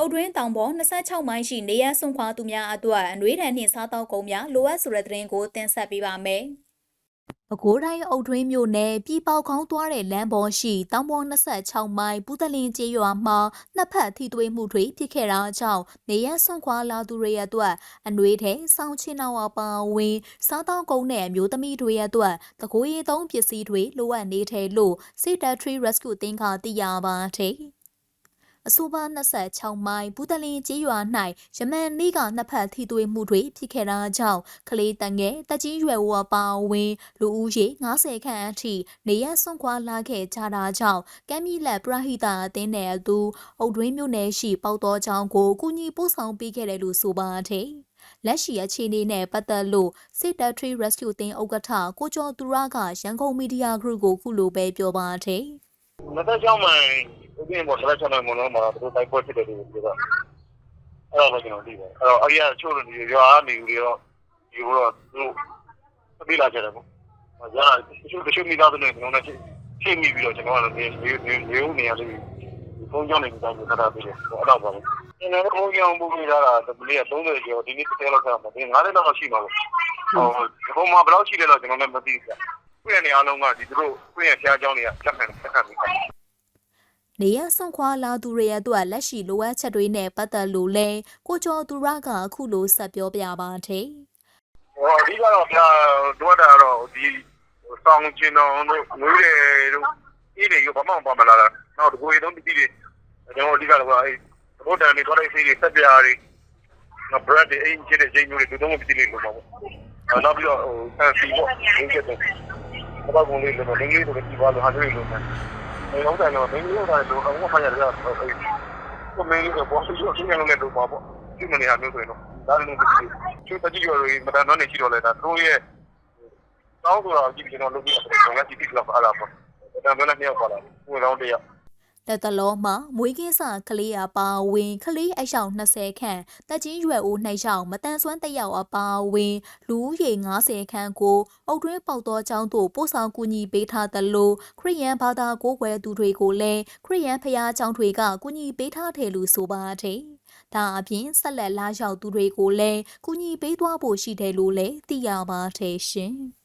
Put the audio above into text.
အုတ်တွင်းတောင်ပေါ်26မိုင်ရှိနေရဆွန်ခွာသူများအတွက်အနှွေးထန်နှင့်စားတောက်ကုန်များလိုအပ်ဆိုတဲ့သတင်းကိုတင်ဆက်ပေးပါမယ်။ပဲခူးတိုင်းအုတ်တွင်းမြို့နယ်ပြည်ပေါခေါင်းသွားတဲ့လမ်းပေါ်ရှိတောင်ပေါ်26မိုင်ပူးတလင်းကျေးရွာမှာနှစ်ဖက်ထိတွေ့မှုတွေဖြစ်ခဲ့တာကြောင့်နေရဆွန်ခွာလာသူတွေအတွက်အနှွေးထဲစောင်းချင်းနောက်အပါအဝင်စားတောက်ကုန်နဲ့အမျိုးသမီးတွေအတွက်တကိုးရီသုံးပစ္စည်းတွေလိုအပ်နေတယ်လို့ Secretary Rescue တင်ကသိရပါတယ်။ အဆိုပါ26မိုင်ဘူးတလင်းကျေးရွာ၌ယမန်နေ့ကနှစ်ဖက်ထိတွေ့မှုတွေဖြစ်ခဲ့တာကြောင့်ကလေးတငယ်တက်ကြီးရွယ်ဝအပါအဝင်လူဦးရေ90ခန့်အထိနေရဆွန့်ခွာလာခဲ့ကြတာကြောင့်ကမ်းမြလက်ပရဟိတအသင်းနယ်အတူအုတ်တွင်းမြို့နယ်ရှိပေါတော်ချောင်းကိုကုညီပို့ဆောင်ပေးခဲ့တယ်လို့ဆိုပါတယ်လက်ရှိအခြေအနေနဲ့ပတ်သက်လို့ Secretary Rescue တင်ဥက္ကဋ္ဌကိုကျော်သူရကရန်ကုန်မီဒီယာဂရုကိုခုလိုပဲပြောပါတယ်26မိုင်ဥ ပဒေပေါ်ဆက်ချက်နိုင်မလို့မှာသူတို့တိုက်ပွဲဖြစ်တယ်လို့ပြောတော့အဲ့တော့ကျွန်တော်သိတယ်အဲ့တော့အကြီးအချို့လူရွာနေလူတွေတော့ဒီတော့သူအပိလာကြတယ်ပေါ့။ညာတချို့တချို့မိသားစုတွေကျွန်တော်နဲ့ချိန်မိပြီးတော့ကျွန်တော်ကနေနေနေနေနေရလေးဖုန်းကြောင်းနေကြတယ်ခတာပြီးတယ်အဲ့တော့ပါကျွန်တော်ဖုန်းကြောင်းပို့ပေးတာကတပလေးက30ကျော်ဒီနေ့တစ်လောက်ဆက်မှာဒီ9လောက်ရှိမှာပေါ့ဟိုဘုံမှာဘယ်လောက်ရှိလဲတော့ကျွန်တော်လည်းမသိဘူး။ပြည့်နေအားလုံးကဒီသူတို့ပြည့်ရဖျားကြောင်းတွေကချက်ခံချက်ခံပြီး နေရဆွန်ခွာလာသူတွေအတွက်လက်ရှိလိုအပ်ချက်တွေနဲ့ပတ်သက်လို့လဲကိုကျော်သူရကအခုလိုဆက်ပြောပြပါတယ်ဟောအဓိကတော့ဗျာတို့တာတော့ဒီစောင်းကျင်တော်တို့ငွေတွေတို့ဤတွေရောဘာမှမပါမလာတာနောက်တကူရီတော့တည်တည်ကျွန်တော်အဓိကတော့အဲဘုဒ္ဓန်တွေတော့အေးတွေစက်ပြားတွေငါဘရက်တွေအင်းကျတဲ့ဂျိမ်းမျိုးတွေတို့တော့မတည်လို့ပါဘူးနောက်ပြီးတော့ဟိုဆန်စီပေါ့ရင်းချက်တယ်ဘာကုန်လေးလို့လင်းလေးတို့ဒီပါလို့ဟာတွေလို့ မယ်အဲတော့တယ်တော့မင်းတို့ကလည်းအခုမှရတယ်တော့ကိုမင်းတို့ဘောဆူရှိနေလို့တော့ပါပေါ့ဒီမနေရာမျိုးဆိုရင်တော့ဒါလည်းမသိဘူးသူတကြီးရော်တွေမတန်တော့နေရှိတော့လဲဒါသူတို့ရဲ့တောင်းဆိုတာကြည့်ပြီးကျွန်တော်လုပ်ပြီးတော့ငါကြည့်ပြီးတော့အားလာပေါ့တန်တော့လည်းမြောက်ပါလာဘူးတော့တရား လက်တလောမှာမွေးကင်းစာကလေးအပါအဝင်ကလေးအယောက်20ခန့်တက်ကြီးရွယ်အို2ယောက်မတန်ဆွမ်းတစ်ယောက်အပါအဝင်လူဦးရေ90ခန့်ကိုအုတ်တွင်းပေါက်တော်ကျောင်းသို့ပို့ဆောင်ကူညီပေးထားသလိုခရိယန်ဘာသာကိုးကွယ်သူတွေကိုလည်းခရိယန်ဖျားကျောင်းတွေကကူညီပေးထားတယ်လို့ဆိုပါတယ်။ဒါအပြင်ဆက်လက်လာရောက်သူတွေကိုလည်းကူညီပေးသွားဖို့ရှိတယ်လို့လည်းသိရပါတယ်ရှင်။